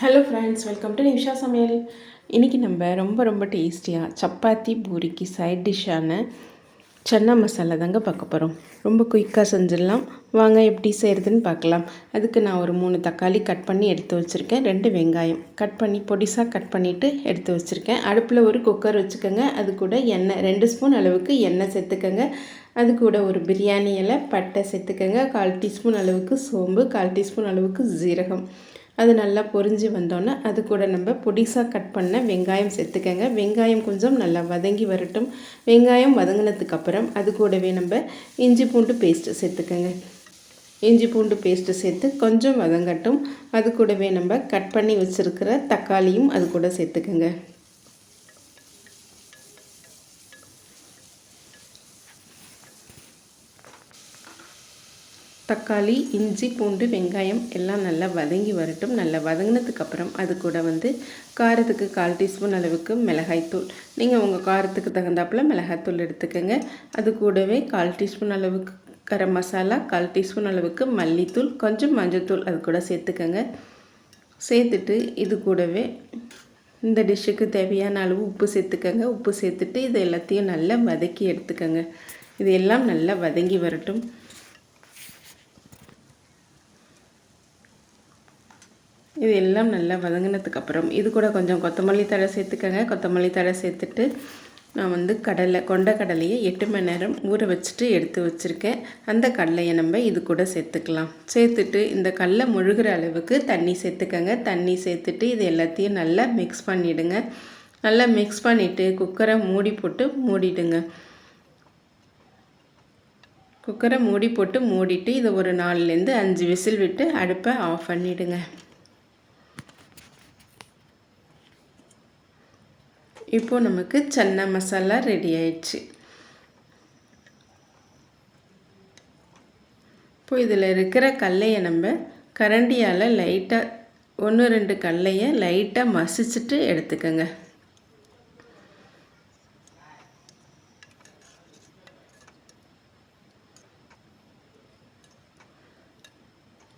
Hello friends welcome to Nisha சமையல் இன்றைக்கி நம்ம ரொம்ப ரொம்ப டேஸ்டியாக சப்பாத்தி பூரிக்கு சைட் டிஷ்ஷான சன்னா மசாலா தாங்க பார்க்க போகிறோம் ரொம்ப குயிக்காக செஞ்சிடலாம். வாங்க எப்படி செய்கிறதுன்னு பார்க்கலாம். அதுக்கு நான் ஒரு மூணு தக்காளி கட் பண்ணி எடுத்து வச்சுருக்கேன். ரெண்டு வெங்காயம் கட் பண்ணி பொடிசாக கட் பண்ணிவிட்டு எடுத்து வச்சுருக்கேன். அடுப்பில் ஒரு குக்கர் வச்சுக்கோங்க. அது கூட எண்ணெய் ரெண்டு ஸ்பூன் அளவுக்கு எண்ணெய் சேர்த்துக்கோங்க. அது கூட ஒரு பிரியாணி இலை பட்டை சேர்த்துக்கோங்க. கால் டீஸ்பூன் அளவுக்கு சோம்பு கால் டீஸ்பூன் அளவுக்கு ஜீரகம் அது நல்லா பொரிஞ்சு வந்தோன்னே அது கூட நம்ம பொடிசாக கட் பண்ண வெங்காயம் சேர்த்துக்கங்க. வெங்காயம் கொஞ்சம் நல்லா வதங்கி வரட்டும். வெங்காயம் வதங்கினதுக்கப்புறம் அது கூடவே நம்ம இஞ்சி பூண்டு பேஸ்ட்டு சேர்த்துக்கங்க. இஞ்சி பூண்டு பேஸ்ட்டு சேர்த்து கொஞ்சம் வதங்கட்டும். அது கூடவே நம்ம கட் பண்ணி வச்சுருக்கிற தக்காளியும் அது கூட சேர்த்துக்கங்க. தக்காளி இஞ்சி பூண்டு வெங்காயம் எல்லாம் நல்லா வதங்கி வரட்டும். நல்லா வதங்கினதுக்கப்புறம் அது கூட வந்து காரத்துக்கு கால் டீஸ்பூன் அளவுக்கு மிளகாய்த்தூள் நீங்கள் உங்கள் காரத்துக்கு தகுந்தாப்பில் மிளகாய்த்தூள் எடுத்துக்கோங்க. அது கூடவே கால் டீஸ்பூன் அளவுக்கு கரம் மசாலா கால் டீஸ்பூன் அளவுக்கு மல்லித்தூள் கொஞ்சம் மஞ்சத்தூள் அது கூட சேர்த்துக்கோங்க. சேர்த்துட்டு இது கூடவே இந்த டிஷ்ஷுக்கு தேவையான அளவு உப்பு சேர்த்துக்கோங்க. உப்பு சேர்த்துட்டு இது எல்லாத்தையும் நல்லா வதக்கி எடுத்துக்கோங்க. இது எல்லாம் நல்லா வதங்கி வரட்டும். இது எல்லாம் நல்லா வதங்கினதுக்கப்புறம் இது கூட கொஞ்சம் கொத்தமல்லி தழை சேர்த்துக்கங்க. கொத்தமல்லி தழை சேர்த்துட்டு நான் வந்து கடலை கொண்ட கடலையை எட்டு மணி நேரம் ஊற வச்சுட்டு எடுத்து வச்சுருக்கேன். அந்த கடலையை நம்ம இது கூட சேர்த்துக்கலாம். சேர்த்துட்டு இந்த கடலை முழுகிற அளவுக்கு தண்ணி சேர்த்துக்கங்க. தண்ணி சேர்த்துட்டு இது எல்லாத்தையும் நல்லா மிக்ஸ் பண்ணிவிடுங்க நல்லா மிக்ஸ் பண்ணிவிட்டு குக்கரை மூடி போட்டு மூடிடுங்க. குக்கரை மூடி போட்டு மூடிட்டு இதை ஒரு நாலுலேருந்து அஞ்சு விசில் விட்டு அடுப்பை ஆஃப் பண்ணிவிடுங்க இப்போது நமக்கு சன்னா மசாலா ரெடி ஆயிடுச்சு. இப்போ இதில் இருக்கிற கல்லையை நம்ம கரண்டியால் லைட்டாக ஒன்று ரெண்டு கல்லையை லைட்டாக மசிச்சுட்டு எடுத்துக்கோங்க.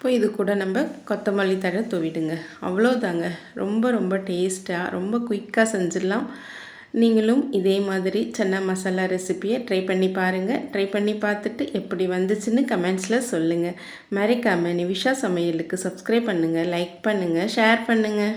இப்போ இது கூட நம்ம கொத்தமல்லி தழை தூவிடுங்க. அவ்வளோதாங்க. ரொம்ப ரொம்ப டேஸ்ட்டாக ரொம்ப குயிக்காக செஞ்சிடலாம். நீங்களும் இதே மாதிரி சன்னா மசாலா ரெசிப்பியை ட்ரை பண்ணி பாருங்கள் ட்ரை பண்ணி பார்த்துட்டு எப்படி வந்துச்சுன்னு கமெண்ட்ஸில் சொல்லுங்கள் மறைக்காமல் நிவிஷா சமையலுக்கு சப்ஸ்கிரைப் பண்ணுங்கள் லைக் பண்ணுங்கள் ஷேர் பண்ணுங்கள்